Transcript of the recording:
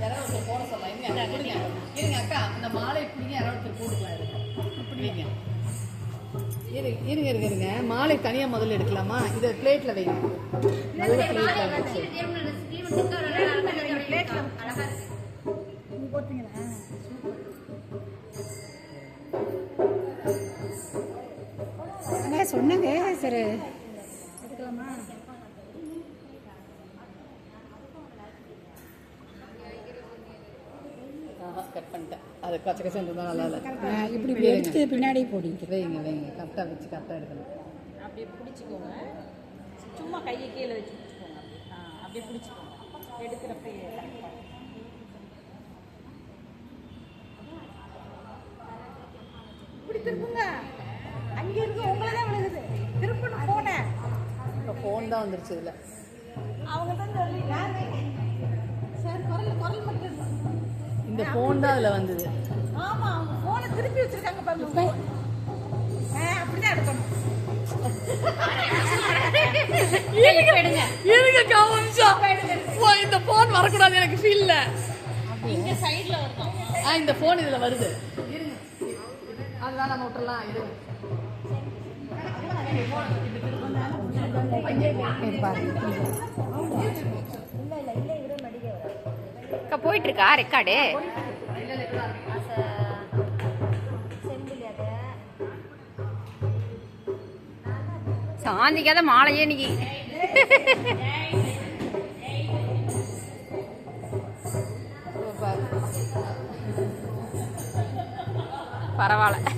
யாராவது ஒருத்தர் போட சொல்லலாம் இருங்க அக்கா கொடுங்க இருங்க. அக்கா இந்த மாலை பிடிங்க யாராவது ஒருத்தர் போட்டுக்கலாம் இருங்க பிடிங்க இரு இருங்க இருங்க இருங்க மாலை தனியாக முதல்ல எடுக்கலாமா இதை பிளேட்டில் வைங்க நல்ல பிளேட்டில் அண்ணா சொன்னாங்க. சரி. கட் பண்ணிட்டேன். அது கச்ச கச்சன்னு இருந்தால் நல்லா இல்லை. இப்படி இப்படி எடுத்து பின்னாடி போடிங்க. வைங்க வைங்க. கரெக்டாக வச்சு கரெக்டாக எடுக்கணும். அப்படியே பிடிச்சிக்கோங்க. சும்மா கையை கீழே வச்சு பிடிச்சிக்கோங்க. அப்படியே ஆ அப்படியே பிடிச்சிக்கோங்க. எடுக்கிறப்ப இப்படி ஃபோன் தான் வந்துருச்சு இதில். இந்த ஃபோன் தான் அதில் வந்தது. ஆமா அவங்க போனை திருப்பி வச்சிருக்காங்க பாருங்க அப்படிதான் எடுக்கணும் ஓ இந்த ஃபோன் வரக்கூடாது எனக்கு ஃபீல்ல இங்க சைடுல வரணும் ஆ இந்த ஃபோன் இதில் வருது. இருங்க. அதெல்லாம் நம்ம விட்டுறலாம் இருங்க. அக்கா போயிட்டு இருக்கா ரெக்கார்டு சாந்திக்காத மாலையே இன்னைக்கு. பரவாயில்ல.